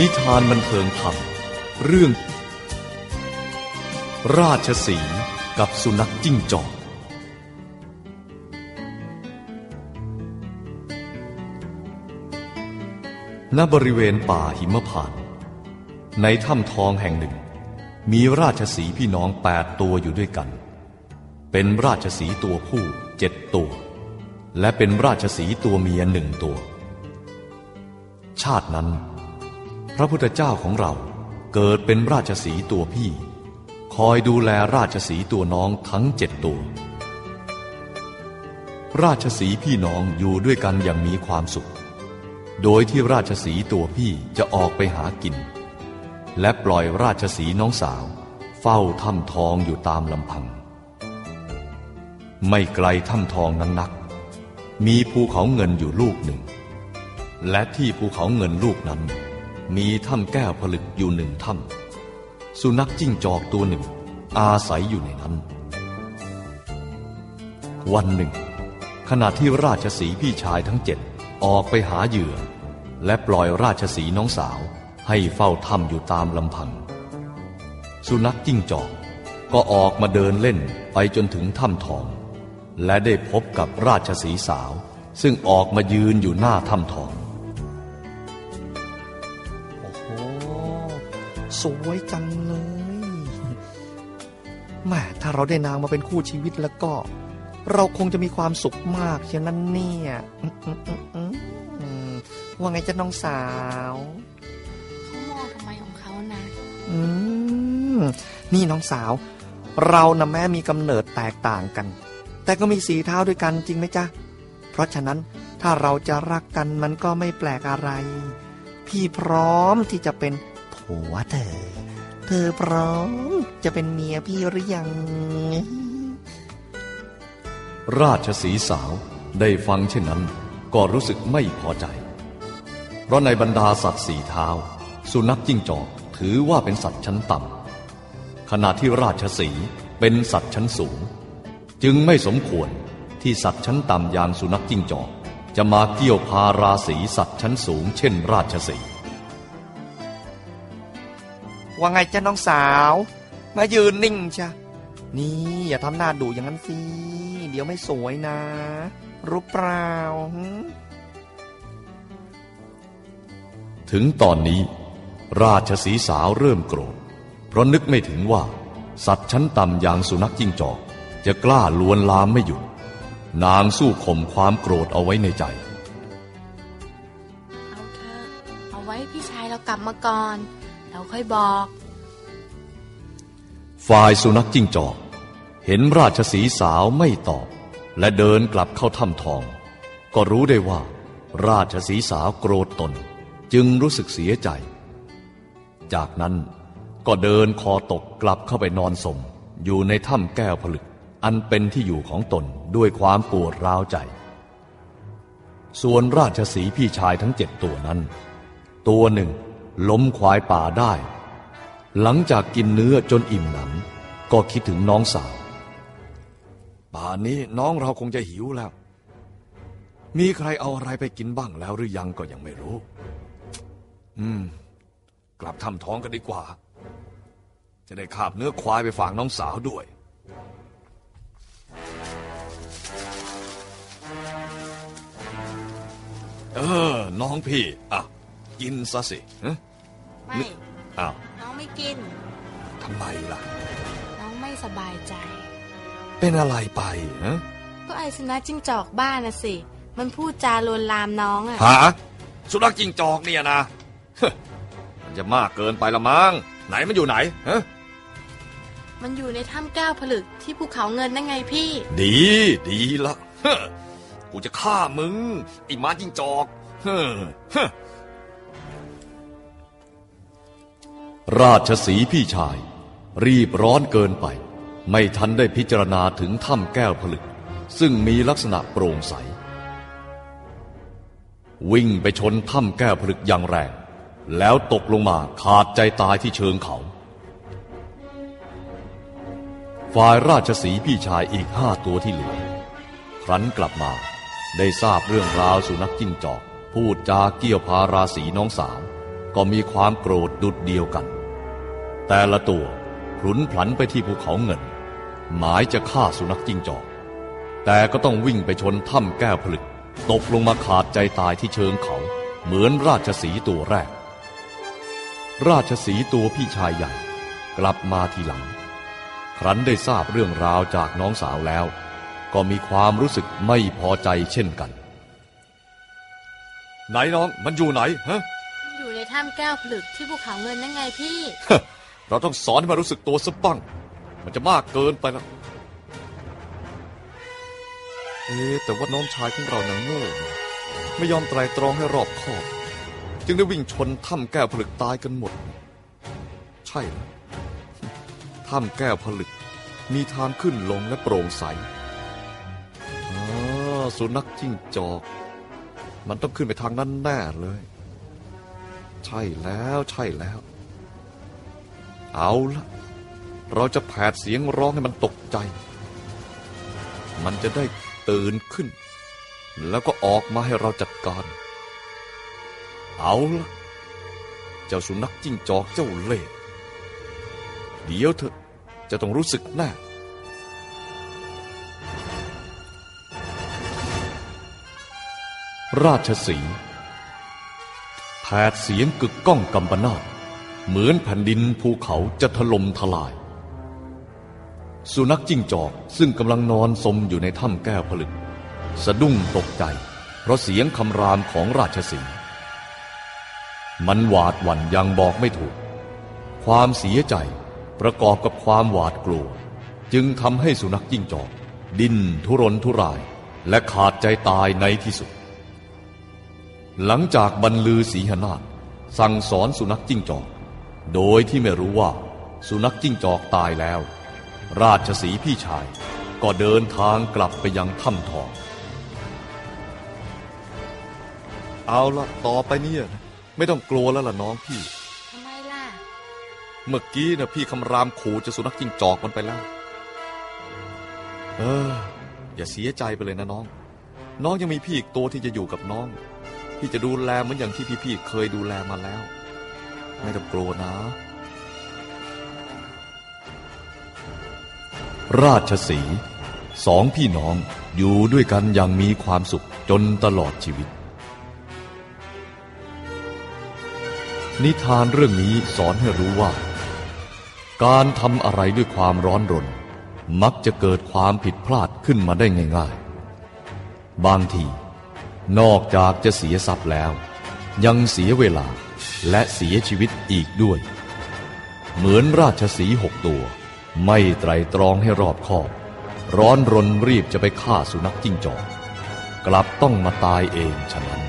นิทานบันเทิงธรรม เรื่อง ราชสีกับสุนัขจิ้งจอกณบริเวณป่าหิมพานต์ในถ้ำทองแห่งหนึ่ง มีราชสีพี่น้องแปดตัวอยู่ด้วยกัน เป็นราชสีตัวผู้เจ็ดตัว และเป็นราชสีตัวเมียหนึ่งตัว ชาตินั้น พระพุทธเจ้าของเราเกิดเป็นราชสีตัวพี่ คอยดูแลราชสีตัวน้องทั้งเจ็ดตัว ราชสีพี่น้องอยู่ด้วยกันอย่างมีความสุข โดยที่ราชสีตัวพี่จะออกไปหากิน และปล่อยราชสีน้องสาว เฝ้าถ้ำทองอยู่ตามลำพัง ไม่ไกลถ้ำทองนั้นนัก มีภูเขาเงินอยู่ลูกหนึ่ง และที่ภูเขาเงินลูกนั้น มีถ้ำแก้วผลึกอยู่หนึ่งถ้ำสุนัขจิ้งจอกตัวหนึ่ง อาศัยอยู่ในนั้น วันหนึ่ง ขณะที่ราชสีพี่ชายทั้งเจ็ดออกไปหาเหยื่อ และปล่อยราชสีน้องสาวให้เฝ้าถ้ำอยู่ตามลำพัง สุนัขจิ้งจอกก็ออกมาเดินเล่นไปจนถึงถ้ำทอง และได้พบกับราชสีสาว ซึ่งออกมายืนอยู่หน้าถ้ำทอง สวยจังเลยแหม่ถ้าเราได้นางมาเป็นคู่ชีวิตแล้วก็ เราคงจะมีความสุขมากเช่นนั้นเนี่ยอืมอืมอืมอืมอืมว่าไงจ๊ะน้องสาวเขามองทำไมของเขานะอืมนี่น้องสาว เรานะแม้มีกำเนิดแตกต่างกัน แต่ก็มีสีเท้าด้วยกันจริงไหมจ๊ะเพราะฉะนั้นถ้าเราจะรักกันมันก็ไม่แปลกอะไร พี่พร้อมที่จะเป็น ผัวเธอ เธอพร้อมจะเป็นเมียพี่หรือยัง ราชสีสาวได้ฟังเช่นนั้น ก็รู้สึกไม่พอใจ เพราะในบรรดาสัตว์สี่เท้า สุนัขจิ้งจอกถือว่าเป็นสัตว์ชั้นต่ำขณะที่ราชสีเป็นสัตว์ชั้นสูง จึงไม่สมควรที่สัตว์ชั้นต่ำอย่างสุนัขจิ้งจอกจะมาเกี่ยวพาราศีสัตว์ชั้นสูงเช่นราชสี ว่าไงจ๊ะน้องสาว มายืนนิ่งจ้ะนี่อย่าทำหน้าดุอย่างนั้นสิ เดี๋ยวไม่สวยนะ รู้เปล่าหึถึงตอนนี้ ราชสีห์สาวเริ่มโกรธ เพราะนึกไม่ถึงว่า สัตว์ชั้นต่ำอย่างสุนัขจิ้งจอก จะกล้าลวนลามไม่หยุด นางสู้ข่มความโกรธเอาไว้ในใจ เอาเถอะเอาไว้พี่ชายเรากลับมาก่อน เราค่อยบอก ฝ่ายสุนัขจิ้งจอก เห็นราชสีสาวไม่ตอบ และเดินกลับเข้าถ้ำทอง ก็รู้ได้ว่า ราชสีสาวโกรธตน จึงรู้สึกเสียใจ จากนั้นก็เดินคอตกกลับเข้าไปนอนสมอยู่ในถ้ำแก้วผลึก อันเป็นที่อยู่ของตนด้วยความปวดร้าวใจ ส่วนราชสีพี่ชายทั้งเจ็ดตัวนั้น ตัวหนึ่ง ล้มควายป่าได้ หลังจากกินเนื้อจนอิ่มหนำก็คิดถึงน้องสาว ป่านนี้น้องเราคงจะหิวแล้ว มีใครเอาอะไรไปกินบ้างแล้วหรือยังก็ยังไม่รู้ อืม กลับทำท้องกันดีกว่า จะได้ขาบเนื้อควายไปฝากน้องสาวด้วยเออ น้องพี่ อะ กินซะสิฮะไม่ อ้าวน้องไม่กิน ทำไมล่ะ น้องไม่สบายใจ เป็นอะไรไปฮะก็ไอสุนัขจิ้งจอกบ้านนะสิ มันพูดจาลวนลามน้องอะหาสุนัขจิงจอกเนี่ยนะมันจะมากเกินไปละมั้งไหนมันอยู่ไหนฮะมันอยู่ในถ้ำแก้วผลึกที่ภูเขาเงินนั่นไงพี่ ดีดีละเฮ้อกูจะฆ่ามึงไอ้หมาจิงจอกเฮ้อเฮ้อ ราชสีพี่ชาย รีบร้อนเกินไป ไม่ทันได้พิจารณาถึงถ้ำแก้วผลึก ซึ่งมีลักษณะโปร่งใส วิ่งไปชนถ้ำแก้วผลึกอย่างแรง แล้วตกลงมาขาดใจตายที่เชิงเขาฝ่ายราชสีพี่ชายอีกห้าตัวที่เหลือ ครั้นกลับมาได้ทราบเรื่องราวสุนัขจิ้งจอก พูดจาเกี่ยวพาราสีน้องสาว ก็มีความโกรธดุดเดียวกัน แต่ละตัวพลุนพลันไปที่ภูเขาเงิน หมายจะฆ่าสุนัขจิ้งจอก แต่ก็ต้องวิ่งไปชนถ้ำแก้วผลึก ตกลงมาขาดใจตายที่เชิงเขา เหมือนราชสีตัวแรก ราชสีตัวพี่ชายใหญ่ กลับมาทีหลัง ครั้นได้ทราบเรื่องราวจากน้องสาวแล้ว ก็มีความรู้สึกไม่พอใจเช่นกัน ไหนน้องมันอยู่ไหนฮะ อยู่ในถ้ำแก้วผลึกที่ภูเขาเงินนั่นไงพี่ เราต้องสอนให้มันรู้สึกตัวสักบ้าง มันจะมากเกินไปแล้วเอ๊ะแต่ว่าน้องชายของเรานังโง่ไม่ยอมไตรตรองให้รอบคอบ จึงได้วิ่งชนถ้ำแก้วผลึกตายกันหมด ใช่แล้วถ้ำแก้วผลึก มีทางขึ้นลงและโปร่งใสอ๋อสุนัขจิ้งจอก มันต้องขึ้นไปทางนั้นแน่เลย ใช่แล้วใช่แล้ว เอาละเราจะแผดเสียงร้องให้มันตกใจ มันจะได้ตื่นขึ้น แล้วก็ออกมาให้เราจัดการ เอาละเจ้าสุนัขจิ้งจอกเจ้าเล่ห์เดี๋ยวเถอจะต้องรู้สึกแน่ราชสีห์ ผดเสียงกึกก้องกำปนาตเหมือนแผ่นดินภูเขาจะถล่มทลาย สุนัขจิ้งจอกซึ่งกำลังนอนสมอยู่ในถ้ำแก้วผลึก สะดุ้งตกใจ เพราะเสียงคำรามของราชสีห์มันหวาดหวั่นอยังบอกไม่ถูก ความเสียใจประกอบกับความหวาดกลัว จึงทำให้สุนัขจิ้งจอก ดิ้นทุรนทุรายและขาดใจตายในที่สุด หลังจากบรรลือศีหนาถสั่งสอนสุนัขจิ้งจอก โดยที่ไม่รู้ว่า สุนัขจิ้งจอกตายแล้ว ราชสีห์พี่ชาย ก็เดินทางกลับไปยังถ้ำทอง เอาละต่อไปเนี่ยไม่ต้องกลัวแล้วล่ะน้องพี่ ทำไมล่ะ เมื่อกี้นะพี่คำรามขู่เจะสุนัขจิ้งจอกมันไปแล้ว เออ อย่าเสียใจไปเลยนะน้อง น้องยังมีพี่อีกตัวที่จะอยู่กับน้อง พี่จะดูแลเหมือนอย่างที่พี่ๆเคยดูแลมาแล้ว ไม่ต้องกลัวนะ ราชสีสองพี่น้องอยู่ด้วยกันอย่างมีความสุขจนตลอดชีวิต นิทานเรื่องนี้สอนให้รู้ว่า การทำอะไรด้วยความร้อนรน มักจะเกิดความผิดพลาดขึ้นมาได้ง่าย ๆ บางที นอกจากจะเสียทรัพย์แล้ว ยังเสียเวลาและเสียชีวิตอีกด้วย เหมือนราชสีห์หกตัว ไม่ไตรตรองให้รอบคอบ ร้อนรนรีบจะไปฆ่าสุนัขจิ้งจอก กลับต้องมาตายเองฉะนั้น